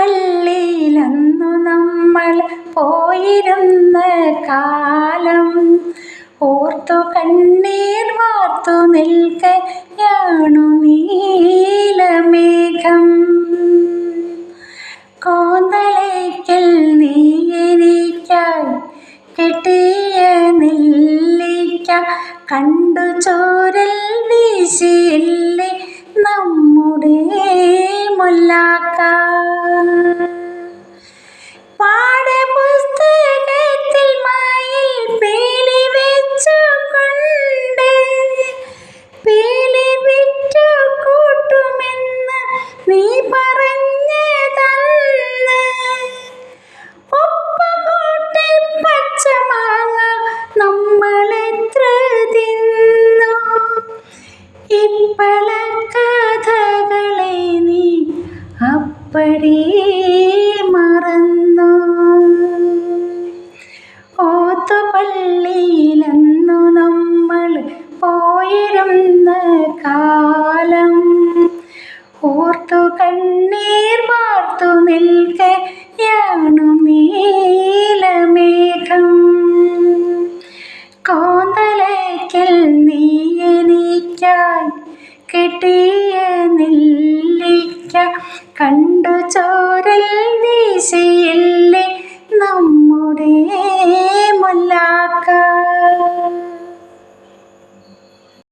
ഓത്തുപള്ളിയിലന്നു നമ്മൾ പോയിരുന്ന കാലം. ഓർത്തു കണ്ണീർ വാർത്തു നിൽക്കയാണു നീലമേഘം. കോന്തലേക്കൽ നീ എനിക്കായി കെട്ടിയ നെല്ലിക്ക കണ്ടു ചോരൽ വീശിയില്ലേ നമ്മുടെ മുല്ലാക്ക. ഇപ്പള കഥകളെ നീ അപ്പടി മറന്നു. ഓത്തുപള്ളിയിലെന്നു നമ്മൾ പോയിരുന്ന കാലം ഓർത്തു കണ്ണീർ വാർത്തു നിൽക്കയാണു നീലമേഘം. കോന്തലയ്ക്കൽ നീ കെട്ടിയ